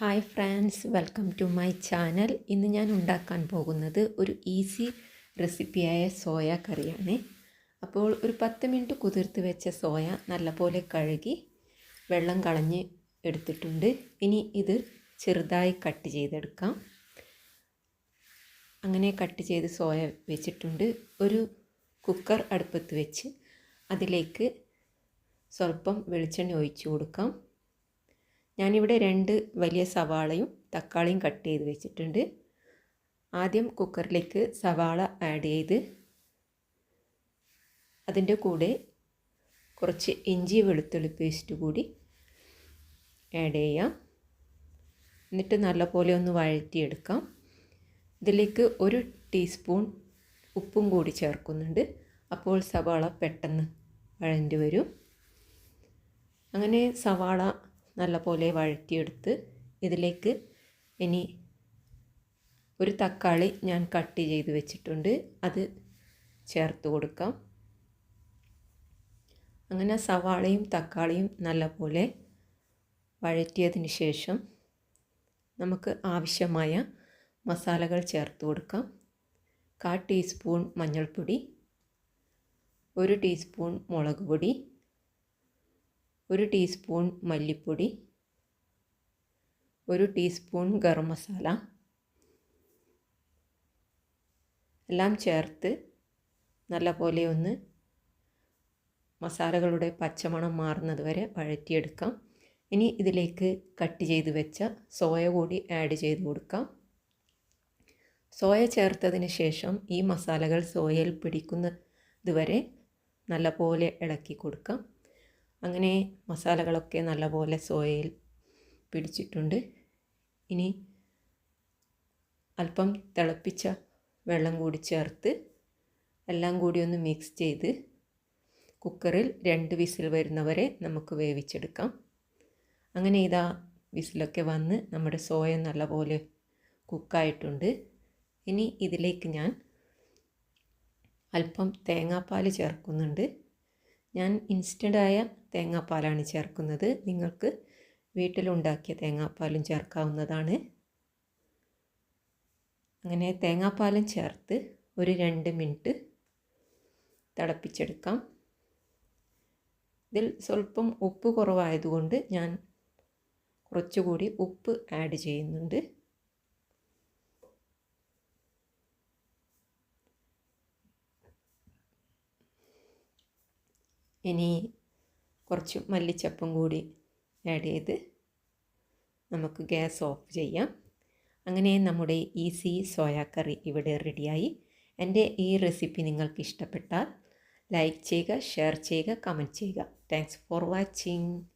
Hi friends welcome to my channel. ഇന്ന് ഞാൻ ഉണ്ടാക്കാൻ പോകുന്നത് ഒരു ഈസി റെസിപ്പിയായ സോയ കറിയാണ്. അപ്പോൾ ഒരു പത്ത് മിനിറ്റ് കുതിർത്ത് വെച്ച സോയ നല്ലപോലെ കഴുകി വെള്ളം കളഞ്ഞ് എടുത്തിട്ടുണ്ട്. ഇനി ഇത് ചെറുതായി കട്ട് ചെയ്തെടുക്കാം. അങ്ങനെ കട്ട് ചെയ്ത് സോയ വെച്ചിട്ടുണ്ട്. ഒരു കുക്കർ അടുപ്പത്ത് വെച്ച് അതിലേക്ക് സ്വല്പം വെളിച്ചെണ്ണ ഒഴിച്ചു കൊടുക്കാം. ഞാനിവിടെ രണ്ട് വലിയ സവാളയും തക്കാളിയും കട്ട് ചെയ്ത് വെച്ചിട്ടുണ്ട്. ആദ്യം കുക്കറിലേക്ക് സവാള ആഡ് ചെയ്ത് അതിന്റെ കൂടെ കുറച്ച് ഇഞ്ചി വെളുത്തുള്ളി പേസ്റ്റ് കൂടി ആഡ് ചെയ്യാം. എന്നിട്ട് നല്ലപോലെ ഒന്ന് വഴറ്റിയെടുക്കാം. ഇതിലേക്ക് ഒരു ടീസ്പൂൺ ഉപ്പും കൂടി ചേർക്കുന്നുണ്ട്. അപ്പോൾ സവാള പെട്ടെന്ന് വഴഞ്ഞു വരും. അങ്ങനെ സവാള നല്ലപോലെ വഴറ്റിയെടുത്ത് ഇതിലേക്ക് ഇനി ഒരു തക്കാളി ഞാൻ കട്ട് ചെയ്ത് വെച്ചിട്ടുണ്ട്. അത് ചേർത്ത് കൊടുക്കാം. അങ്ങനെ സവാളയും തക്കാളിയും നല്ലപോലെ വഴറ്റിയതിന് ശേഷം നമുക്ക് ആവശ്യമായ മസാലകൾ ചേർത്ത് കൊടുക്കാം. കാ ടീസ്പൂൺ മഞ്ഞൾപ്പൊടി ഒരു ടീസ്പൂൺ മുളക് പൊടി ഒരു ടീസ്പൂൺ മല്ലിപ്പൊടി ഒരു ടീസ്പൂൺ ഗരം മസാല എല്ലാം ചേർത്ത് നല്ലപോലെ ഒന്ന് മസാലകളുടെ പച്ചമണം മാറുന്നത് വരെ വഴറ്റിയെടുക്കാം. ഇനി ഇതിലേക്ക് കട്ട് ചെയ്ത് വെച്ച സോയ കൂടി ആഡ് ചെയ്ത് കൊടുക്കാം. സോയ ചേർത്തതിന് ശേഷം ഈ മസാലകൾ സോയയിൽ പിടിക്കുന്നത് വരെ നല്ലപോലെ ഇളക്കി കൊടുക്കാം. അങ്ങനെ മസാലകളൊക്കെ നല്ലപോലെ സോയയിൽ പിടിച്ചിട്ടുണ്ട്. ഇനി അല്പം തിളപ്പിച്ച വെള്ളം കൂടി ചേർത്ത് എല്ലാം കൂടി ഒന്ന് മിക്സ് ചെയ്ത് കുക്കറിൽ രണ്ട് വിസിൽ വരുന്നവരെ നമുക്ക് വേവിച്ചെടുക്കാം. അങ്ങനെ ഇതാ വിസിലൊക്കെ വന്ന് നമ്മുടെ സോയ നല്ലപോലെ കുക്കായിട്ടുണ്ട്. ഇനി ഇതിലേക്ക് ഞാൻ അല്പം തേങ്ങാപ്പാൽ ചേർക്കുന്നുണ്ട്. ഞാൻ ഇൻസ്റ്റന്റായ തേങ്ങാപ്പാലാണ് ചേർക്കുന്നത്. നിങ്ങൾക്ക് വീട്ടിലുണ്ടാക്കിയ തേങ്ങാപ്പാലും ചേർക്കാവുന്നതാണ്. അങ്ങനെ തേങ്ങാപ്പാലും ചേർത്ത് ഒരു രണ്ട് മിനിറ്റ് തിളപ്പിച്ചെടുക്കാം. ഇതിൽ സ്വല്പം ഉപ്പ് കുറവായതുകൊണ്ട് ഞാൻ കുറച്ചുകൂടി ഉപ്പ് ആഡ് ചെയ്യുന്നുണ്ട്. ഇനി കുറച്ച് മല്ലിച്ചപ്പും കൂടി ആഡ് ചെയ്ത് നമുക്ക് ഗ്യാസ് ഓഫ് ചെയ്യാം. അങ്ങനെ നമ്മുടെ ഈസി സോയാ കറി ഇവിടെ റെഡിയായി. എന്റെ ഈ റെസിപ്പി നിങ്ങൾക്ക് ഇഷ്ടപ്പെട്ടാൽ ലൈക്ക് ചെയ്യുക ഷെയർ ചെയ്യുക കമന്റ് ചെയ്യുക. Thanks for watching.